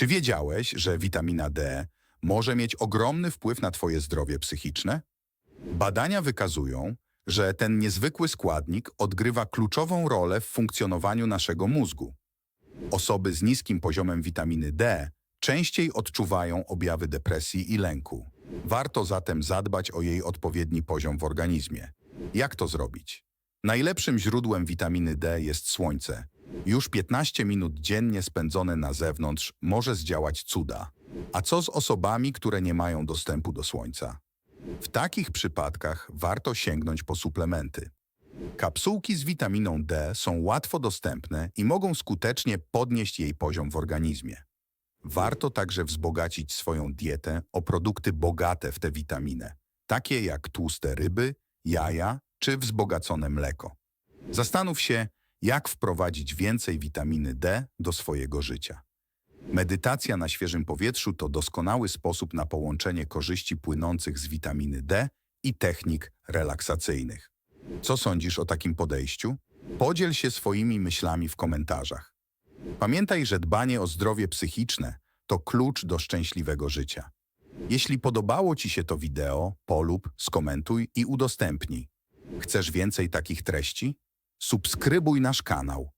Czy wiedziałeś, że witamina D może mieć ogromny wpływ na Twoje zdrowie psychiczne? Badania wykazują, że ten niezwykły składnik odgrywa kluczową rolę w funkcjonowaniu naszego mózgu. Osoby z niskim poziomem witaminy D częściej odczuwają objawy depresji i lęku. Warto zatem zadbać o jej odpowiedni poziom w organizmie. Jak to zrobić? Najlepszym źródłem witaminy D jest słońce. Już 15 minut dziennie spędzone na zewnątrz może zdziałać cuda. A co z osobami, które nie mają dostępu do słońca? W takich przypadkach warto sięgnąć po suplementy. Kapsułki z witaminą D są łatwo dostępne i mogą skutecznie podnieść jej poziom w organizmie. Warto także wzbogacić swoją dietę o produkty bogate w tę witaminę, takie jak tłuste ryby, jaja czy wzbogacone mleko. Zastanów się, jak wprowadzić więcej witaminy D do swojego życia. Medytacja na świeżym powietrzu to doskonały sposób na połączenie korzyści płynących z witaminy D i technik relaksacyjnych. Co sądzisz o takim podejściu? Podziel się swoimi myślami w komentarzach. Pamiętaj, że dbanie o zdrowie psychiczne to klucz do szczęśliwego życia. Jeśli podobało Ci się to wideo, polub, skomentuj i udostępnij. Chcesz więcej takich treści? Subskrybuj nasz kanał